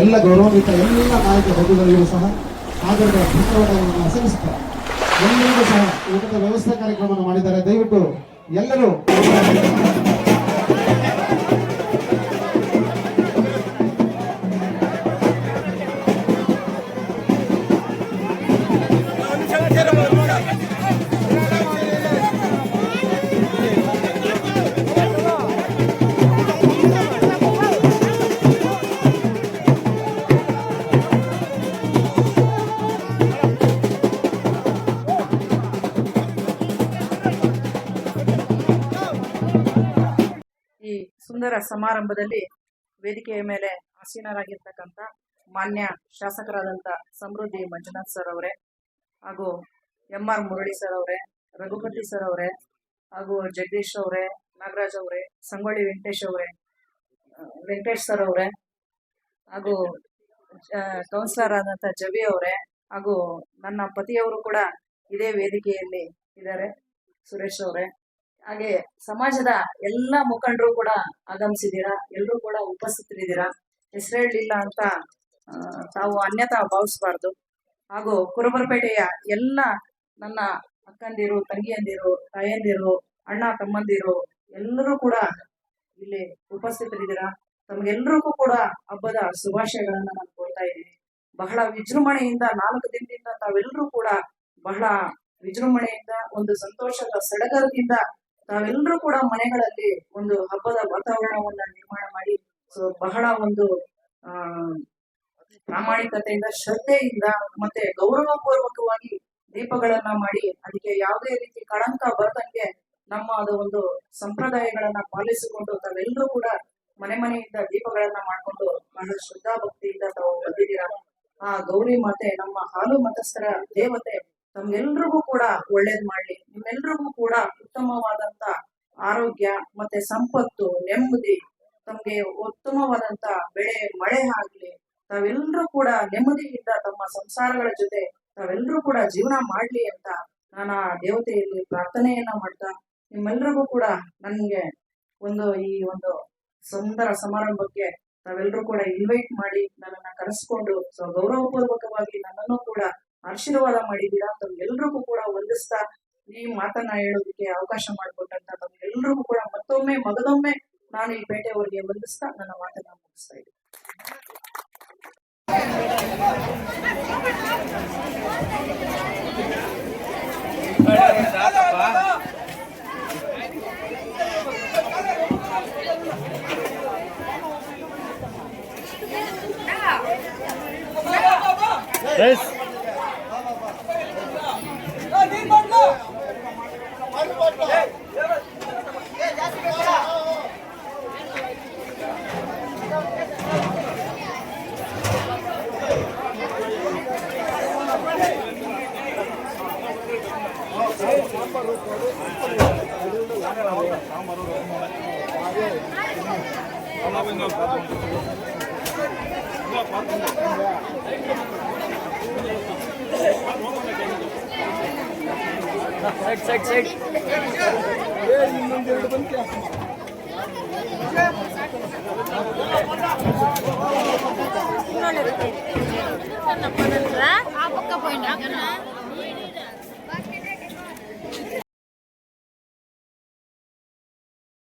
ಎಲ್ಲ ಗೌರವಾನ್ವಿತ ಎಲ್ಲ ನಾಯಕ ಬಂಧುಗಳಿಗೂ ಸಹ ಆದರದ ಪುಸ್ತಕವನ್ನು ಸಲ್ಲಿಸುತ್ತಾರೆ ಎಲ್ಲರಿಗೂ ಸಹ ಊಟದ ವ್ಯವಸ್ಥೆ ಕಾರ್ಯಕ್ರಮವನ್ನು ಮಾಡಿದ್ದಾರೆ. ದಯವಿಟ್ಟು ಎಲ್ಲರೂ ಸುಂದರ ಸಮಾರಂಭದಲ್ಲಿ ವೇದಿಕೆಯ ಮೇಲೆ ಆಸೀನರಾಗಿರ್ತಕ್ಕಂಥ ಮಾನ್ಯ ಶಾಸಕರಾದಂಥ ಸಮೃದ್ಧಿ ಮಂಜುನಾಥ್ ಸರ್ ಅವರೇ ಹಾಗೂ ಎಂ ಆರ್ ಮುರಳಿ ಸರ್ ಅವರೇ, ರಘುಪತಿ ಸರ್ ಅವರೇ ಹಾಗೂ ಜಗದೀಶ್ ಅವರೇ, ನಾಗರಾಜ್ ಅವರೇ, ಸಂಗೊಳ್ಳಿ ವೆಂಕಟೇಶ್ ಅವರೇ, ವೆಂಕಟೇಶ್ ಸರ್ ಅವರೇ ಹಾಗೂ ಕೌನ್ಸಿಲರ್ ಆದಂಥ ಜವಿ ಅವರೇ ಹಾಗೂ ನನ್ನ ಪತಿಯವರು ಕೂಡ ಇದೇ ವೇದಿಕೆಯಲ್ಲಿ ಇದ್ದಾರೆ, ಸುರೇಶ್ ಅವರೇ. ಹಾಗೆ ಸಮಾಜದ ಎಲ್ಲ ಮುಖಂಡರು ಕೂಡ ಆಗಮಿಸಿದ್ದೀರಾ? ಎಲ್ಲರೂ ಕೂಡ ಉಪಸ್ಥಿತರಿದ್ದೀರಾ? ಹೆಸರೇಳಲಿಲ್ಲ ಅಂತ ತಾವು ಅನ್ಯತಾ ಭಾವಿಸಬಾರ್ದು. ಹಾಗೂ ಕುರುಬರಪೇಟೆಯ ಎಲ್ಲ ನನ್ನ ಅಕ್ಕಂದಿರು, ತಂಗಿಯಂದಿರು, ತಾಯಂದಿರು, ಅಣ್ಣ, ತಮ್ಮಂದಿರು ಎಲ್ಲರೂ ಕೂಡ ಇಲ್ಲಿ ಉಪಸ್ಥಿತರಿದ್ದೀರಾ? ತಮ್ಗೆಲ್ರಿಗೂ ಕೂಡ ಹಬ್ಬದ ಶುಭಾಶಯಗಳನ್ನ ನಾನು ಕೊಡ್ತಾ ಇದ್ದೀನಿ. ಬಹಳ ವಿಜೃಂಭಣೆಯಿಂದ, ನಾಲ್ಕು ದಿನದಿಂದ ತಾವೆಲ್ಲರೂ ಕೂಡ ಬಹಳ ವಿಜೃಂಭಣೆಯಿಂದ, ಒಂದು ಸಂತೋಷದ ಸಡಗರದಿಂದ ತಾವೆಲ್ಲರೂ ಕೂಡ ಮನೆಗಳಲ್ಲಿ ಒಂದು ಹಬ್ಬದ ವಾತಾವರಣವನ್ನ ನಿರ್ಮಾಣ ಮಾಡಿ, ಸೊ ಬಹಳ ಒಂದು, ಆ, ಪ್ರಾಮಾಣಿಕತೆಯಿಂದ, ಶ್ರದ್ಧೆಯಿಂದ ಮತ್ತೆ ಗೌರವಪೂರ್ವಕವಾಗಿ ದೀಪಗಳನ್ನ ಮಾಡಿ, ಅದಕ್ಕೆ ಯಾವುದೇ ರೀತಿ ಕಳಂಕ ಬರದಂಗೆ ನಮ್ಮ ಅದು ಒಂದು ಸಂಪ್ರದಾಯಗಳನ್ನ ಪಾಲಿಸಿಕೊಂಡು ತಾವೆಲ್ಲರೂ ಕೂಡ ಮನೆ ಮನೆಯಿಂದ ದೀಪಗಳನ್ನ ಮಾಡ್ಕೊಂಡು ಬಹಳ ಶ್ರದ್ಧಾ ಭಕ್ತಿಯಿಂದ ತಾವು ಬಂದಿದ್ದೀರಾ. ಆ ಗೌರಿ ಮಾತೆ, ನಮ್ಮ ಹಾಲು ಮತಸ್ಥರ ದೇವತೆ ತಮ್ಗೆಲ್ರಿಗೂ ಕೂಡ ಒಳ್ಳೇದ್ ಮಾಡ್ಲಿ ನಿಮ್ಮೆಲ್ರಿಗೂ ಕೂಡ ಉತ್ತಮವಾದಂತ ಆರೋಗ್ಯ ಮತ್ತೆ ಸಂಪತ್ತು ನೆಮ್ಮದಿ, ತಮಗೆ ಉತ್ತಮವಾದಂತ ಬೆಳೆ, ಮಳೆ ಆಗ್ಲಿ ತಾವೆಲ್ಲರೂ ಕೂಡ ನೆಮ್ಮದಿಯಿಂದ ತಮ್ಮ ಸಂಸಾರಗಳ ಜೊತೆ ತಾವೆಲ್ಲರೂ ಕೂಡ ಜೀವನ ಮಾಡ್ಲಿ ಅಂತ ನಾನು ಆ ದೇವತೆಯಲ್ಲಿ ಪ್ರಾರ್ಥನೆಯನ್ನ ಮಾಡ್ತಾ ನಿಮ್ಮೆಲ್ರಿಗೂ ಕೂಡ ನನ್ಗೆ ಒಂದು ಈ ಒಂದು ಸುಂದರ ಸಮಾರಂಭಕ್ಕೆ ತಾವೆಲ್ಲರೂ ಕೂಡ ಇನ್ವೈಟ್ ಮಾಡಿ ನನ್ನನ್ನ ಕರೆಸ್ಕೊಂಡು ಸೊ ಗೌರವಪೂರ್ವಕವಾಗಿ ನನ್ನನ್ನು ಕೂಡ ಆಶೀರ್ವಾದ ಮಾಡಿದ್ದೀರಾ ಎಲ್ರಿಗೂ ಕೂಡ ವಂದಿಸ್ತಾ ಈ ಮಾತನ್ನ ಹೇಳೋದಕ್ಕೆ ಅವಕಾಶ ಮಾಡಿಕೊಟ್ಟಂತ ತಮ್ಗೆಲ್ರಿಗೂ ಕೂಡ ಮತ್ತೊಮ್ಮೆ ಮಗದೊಮ್ಮೆ ನಾನು ಈ ಪೇಟೆಯವರಿಗೆ ವಂದಿಸ್ತಾ ನನ್ನ ಮಾತನ್ನ ಮುಗಿಸ್ತಾ ಇದ್ದೀನಿ ಸೈಡ್ ಸೈಡ್ ಸೈಡ್ ಇನ್ನೊಂದೆರಡು ಬಂದು ಇನ್ನೊಂದು ಆ ಪಕ್ಕ ಪಾಯಿಂಟ್ ಹಾಕೋಣ